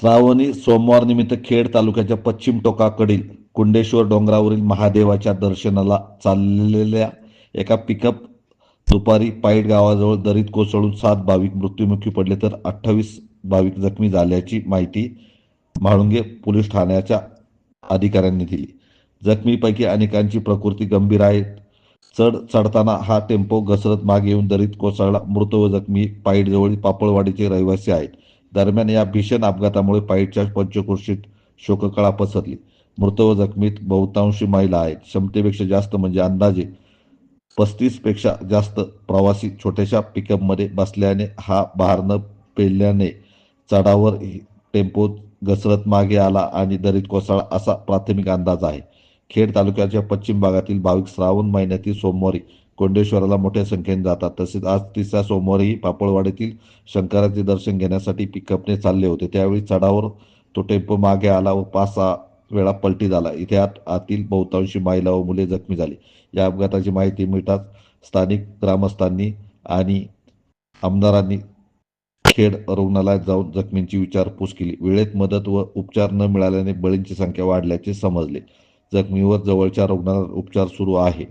श्रावणी सोमवार निमित्त खेड तालुक्याच्या पश्चिम टोकाकडील कुंडेश्वर डोंगरावरील महादेवाच्या दर्शनाला चाललेल्या एका पिकअप दुपारी पाईट गावाजवळ दरीत कोसळून सात भाविक मृत्युमुखी पडले तर अठ्ठावीस भाविक जखमी झाल्याची माहिती म्हाळुंगे पोलीस ठाण्याच्या अधिकाऱ्यांनी दिली. जखमीपैकी अनेकांची प्रकृती गंभीर आहे. चढ चढताना हा टेम्पो घसरत मागे येऊन दरीत कोसळला. मृत व जखमी पाईटजवळील पापळवाडीचे रहिवासी आहेत. दरम्यान या भीषण अपघातामुळे पाईटच्या पंचक्रोशीत शोककळा पसरली. मृत व जखमीत बहुतांशी महिला आहेत. क्षमतेपेक्षा जास्त म्हणजे अंदाजे पस्तीसपेक्षा जास्त प्रवासी छोट्याशा पिकअपमध्ये बसल्याने हा भार न पेलल्याने चढावर टेम्पो घसरत मागे आला आणि दरीत कोसळा असा प्राथमिक अंदाज आहे. खेड तालुक्याच्या पश्चिम भागातील भाविक श्रावण महिन्यातील सोमवारी कोंडेश्वराला मोठ्या संख्येने जातात. तसेच आज तिसऱ्या सोमवारी पापळवाडीतील शंकराचे दर्शन घेण्यासाठी पिकअपने चालले होते. त्यावेळी चढावर तो टेम्पो मागे आला व पाच सहा वेळा पलटी झाला. इथे आत आतील बहुतांशी महिला व मुले जखमी झाली. या अपघाताची माहिती मिळताच स्थानिक ग्रामस्थांनी आणि आमदारांनी खेड रुग्णालयात जाऊन जखमींची विचारपूस केली. वेळेत मदत व उपचार न मिळाल्याने बळींची संख्या वाढल्याचे समजले. जखमीवर जवळच्या रुग्णालयात उपचार सुरू आहे.